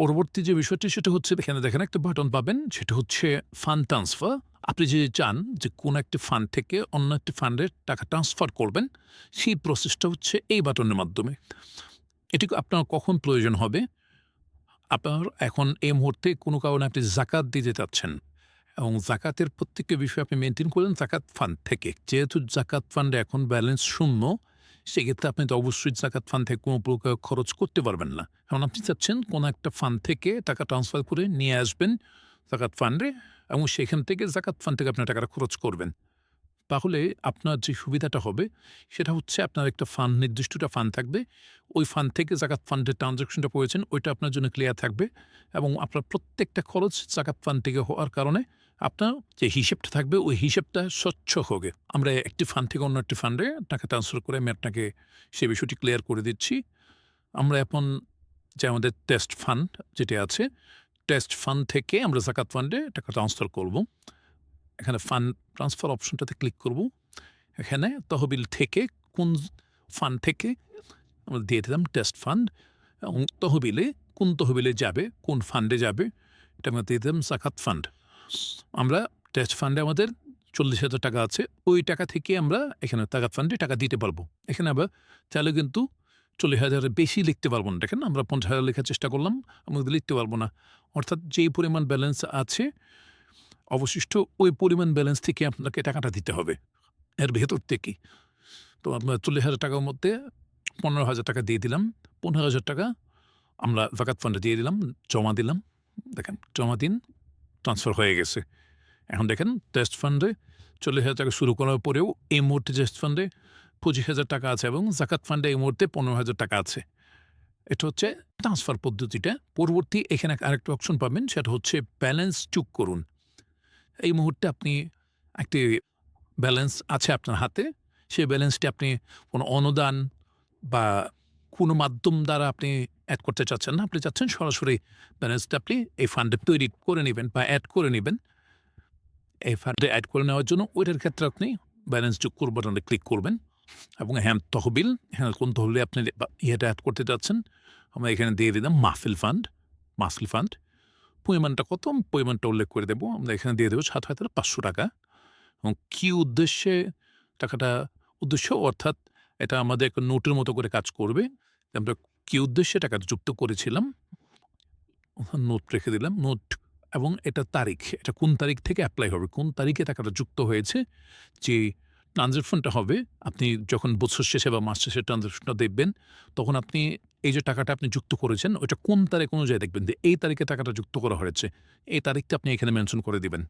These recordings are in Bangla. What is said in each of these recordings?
পরবর্তী যে বিষয়টি, সেটা হচ্ছে, এখানে দেখেন একটা বাটন পাবেন, সেটা হচ্ছে ফান্ড ট্রান্সফার আপনি যদি চান যে কোন একটি ফান্ড থেকে অন্য একটি ফান্ডে টাকা ট্রান্সফার করবেন, সেই প্রসেসটা হচ্ছে এই বাটনের মাধ্যমে। এটি আপনার কখন প্রয়োজন হবে? আপনার এখন এই মুহূর্তে কোনো কারণে আপনি জাকাত দিতে চাচ্ছেন এবং জাকাতের প্রত্যেকটি বিষয় আপনি মেনটেন করলেন জাকাত ফান্ড থেকে। যেহেতু জাকাত ফান্ডে এখন ব্যালেন্স শূন্য সেক্ষেত্রে আপনি তো অবশ্যই জাকাত ফান্ড থেকে কোনো প্রকার খরচ করতে পারবেন না। এখন আপনি চাচ্ছেন কোনো একটা ফান্ড থেকে টাকা ট্রান্সফার করে নিয়ে আসবেন জাকাত ফান্ডে এবং সেখান থেকে জাকাত ফান্ড থেকে আপনার টাকাটা খরচ করবেন। তাহলে আপনার যে সুবিধাটা হবে, সেটা হচ্ছে আপনার একটা ফান্ড নির্দিষ্টটা ফান্ড থাকবে। ওই ফান্ড থেকে জাকাত ফান্ডের ট্রানজাকশনটা পড়েছেন ওইটা আপনার জন্য ক্লিয়ার থাকবে এবং আপনার প্রত্যেকটা খরচ জাকাত ফান্ড থেকে হওয়ার কারণে আপনার যে হিসেবটা থাকবে, ওই হিসেবটা স্বচ্ছ হবে। আমরা একটি ফান্ড থেকে অন্য একটি ফান্ডে টাকা ট্রান্সফার করে আমি আপনাকে সেই বিষয়টি ক্লিয়ার করে দিচ্ছি। আমরা এখন যে আমাদের টেস্ট ফান্ড যেটি আছে টেস্ট ফান্ড থেকে আমরা জাকাত ফান্ডে টাকা ট্রান্সফার করব। এখানে ফান্ড ট্রান্সফার অপশনটাতে ক্লিক করব। এখানে তহবিল থেকে কোন ফান্ড থেকে আমরা দিয়ে দিলাম টেস্ট ফান্ড এবং তহবিলে কোন তহবিলে যাবে, কোন ফান্ডে যাবে, এটা আমরা দিয়ে দিলাম জাকাত ফান্ড আমরা টেস্ট ফান্ডে আমাদের চল্লিশ হাজার টাকা আছে, ওই টাকা থেকে আমরা এখানে জাকাত ফান্ডে টাকা দিতে পারব। এখানে আবার চাইলে কিন্তু চল্লিশ হাজারের বেশি লিখতে পারব না। দেখেন আমরা পঞ্চাশ হাজার লেখার চেষ্টা করলাম, আমরা লিখতে পারব না। অর্থাৎ যেই পরিমাণ ব্যালেন্স আছে অবশিষ্ট ওই পরিমাণ ব্যালেন্স থেকে আপনাকে টাকাটা দিতে হবে। এর ভেতর থেকেই তো আপনার চল্লিশ হাজার টাকার মধ্যে পনেরো হাজার টাকা দিয়ে দিলাম। পনেরো হাজার টাকা আমরা জাকাত ফান্ডে দিয়ে দিলাম, জমা দিলাম। দেখেন, জমা দিন ট্রান্সফার হয়ে গেছে। এখন দেখেন টেস্ট ফান্ডে চল্লিশ হাজার টাকা শুরু করার পরেও এই মুহূর্তে টেস্ট ফান্ডে পঁচিশ হাজার টাকা আছে এবং জাকাত ফান্ডে এই মুহূর্তে পনেরো হাজার টাকা আছে। এটা হচ্ছে ট্রান্সফার পদ্ধতিটা। পরবর্তী এখানে আরেকটা অপশন পাবেন, সেটা হচ্ছে ব্যালেন্স চুক করুন। এই মুহূর্তে আপনি একটি ব্যালেন্স আছে আপনার হাতে। সেই ব্যালেন্সটি আপনি কোনো অনুদান বা কোনো মাধ্যম দ্বারা আপনি অ্যাড করতে চাচ্ছেন না। আপনি চাচ্ছেন সরাসরি ব্যালেন্সটা আপনি এই ফান্ডে তৈরি করে নেবেন বা অ্যাড করে নেবেন। এই ফান্ডে অ্যাড করে নেওয়ার জন্য ওইটার ক্ষেত্রে আপনি ব্যালেন্স যোগ করুন বাটনে ক্লিক করবেন এবং হ্যাঁ তহবিল হ্যাঁ কোন তহবিলে আপনি ইয়েটা অ্যাড করতে চাচ্ছেন। আমরা এখানে দিয়ে দিলাম মাহফিল ফান্ড মাহফিল ফান্ড পরিমাণটা কত? পরিমাণটা উল্লেখ করে দেবো। আমরা এখানে দিয়ে দেবো সাত হাজার পাঁচশো টাকা। এবং কী উদ্দেশ্যে টাকাটা, উদ্দেশ্য অর্থাৎ এটা আমাদের একটা নোটের মতো করে কাজ করবে। আমরা কী উদ্দেশ্যে টাকাটা যুক্ত করেছিলাম? নোট রেখে দিলাম। নোট এবং এটা তারিখ। এটা কোন তারিখ থেকে অ্যাপ্লাই হবে? কোন তারিখে টাকাটা যুক্ত হয়েছে? যে ট্রানজ্যাকশনটা হবে, আপনি যখন বছর শেষে বা মাস শেষে ট্রানজ্যাকশনটা দেখবেন, তখন আপনি এই যে টাকাটা আপনি যুক্ত করেছেন, ওইটা কোন তারিখ অনুযায়ী দেখবেন? যে এই তারিখে টাকাটা যুক্ত করা হয়েছে, এই তারিখটা আপনি এখানে মেনশন করে দিবেন।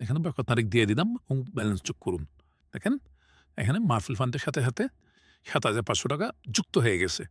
এখানে বা তারিখ দিয়ে দিলাম এবং ব্যালেন্স যোগ করুন। দেখেন, এখানে মাহফিল ফান্ডের সাথে সাথে সাত হাজার পাঁচশো টাকা যুক্ত হয়ে গেছে।